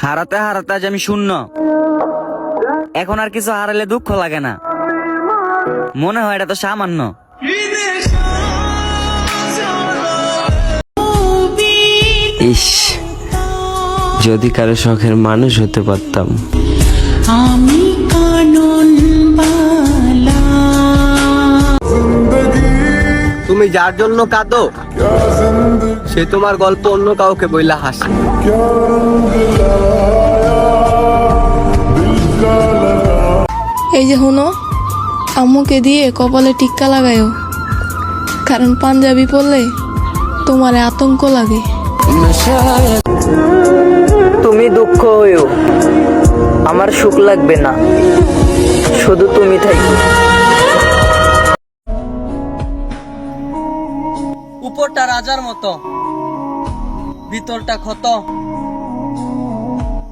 হারাতে হারাতে আজ আমি শূন্য। এখন আর কিছু হারালে দুঃখ লাগে না। মনে হয় এটা তো সামান্য। ইস যদি কারও শখের মানুষ হতে পারতাম। আমি তুমি যার জন্য কাঁদো সে তোমার গল্প অন্য কাউকে বইলা হাসে। এই যে হুনো আম্মুকে দিয়ে কপালে টিক্কা লাগায়ও কারণ পাঞ্জাবি পরলে তোমার আতঙ্ক লাগে। তুমি দুঃখ হইও। আমার সুখ লাগবে না। শুধু তুমি থাকি উপরটা রাজার মতো। ভিতরটা ক্ষত।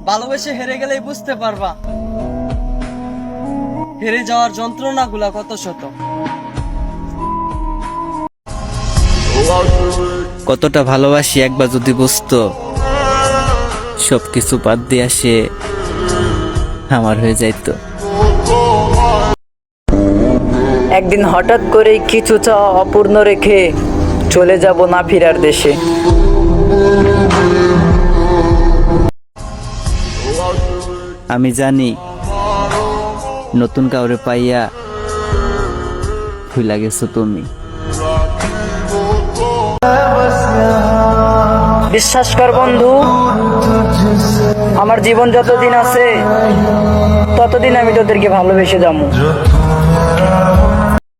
ভালোবেসে হেরে গেলেই বুঝতে পারবা। হেরে যাওয়ার যন্ত্রণাগুলা কত শত। কতটা ভালোবাসি একবার যদি বুঝতো। সব কিছু বাদ দিয়ে সে আমার হয়ে যাইতো। একদিন হঠাৎ করেই কিছু চাওয়া অপূর্ণ রেখে চলে যাব না ফিরার দেশে। আমি জানি নতুন কাউরে পাইয়া ভুলা গেছো তুমি। বিশ্বাস কর বন্ধু আমার জীবন যতদিন আছে ততদিন আমি তোদেরকে ভালোবেসে যাব।